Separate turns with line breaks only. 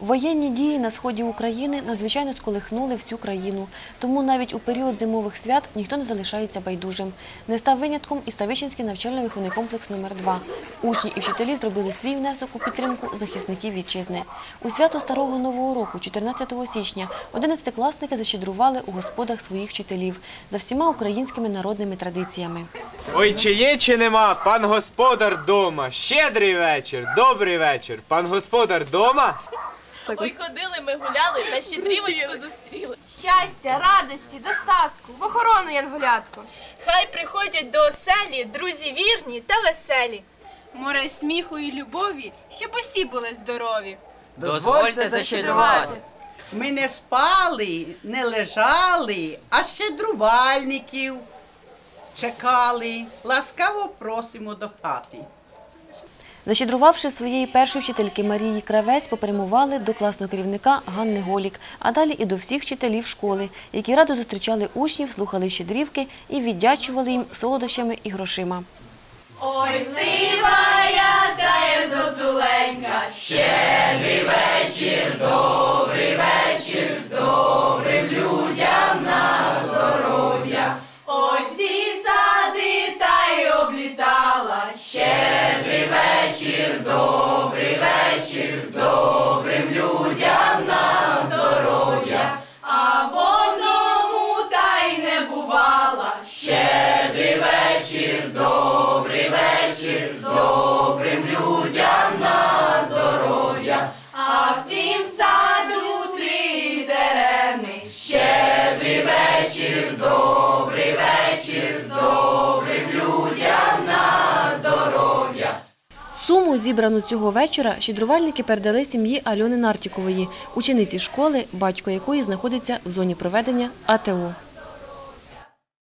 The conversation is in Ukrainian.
Воєнні дії на сході України надзвичайно сколихнули всю країну. Тому навіть у період зимових свят ніхто не залишається байдужим. Не став винятком і Ставищенський навчально-виховний комплекс номер 2 Учні і вчителі зробили свій внесок у підтримку захисників вітчизни. У свято Старого Нового року, 14 січня, 11-класники защедрували у господах своїх вчителів за всіма українськими народними традиціями.
Ой, чи є, чи нема, пан господар дома. Щедрий вечір, добрий вечір. Пан господар дома?
Ой, ходили, ми гуляли та щедрівочку зустріли.
Щастя, радості, достатку, в охорону янголятку.
Хай приходять до оселі друзі вірні та веселі.
Море сміху і любові, щоб усі були здорові.
Дозвольте защедрувати.
Ми не спали, не лежали, а щедрувальників чекали. Ласкаво просимо до хати.
Защедрувавши своєї першої вчительки Марії Кравець, попрямували до класного керівника Ганни Голік, а далі і до всіх вчителів школи, які радо зустрічали учнів, слухали щедрівки і віддячували їм солодощами і грошима.
Ой, сивая та зозуленька, щедрий вечір, добрий вечір,
Зібрану цього вечора, щедрувальники передали сім'ї Альони Нартікової, учениці школи, батько якої знаходиться в зоні проведення АТО.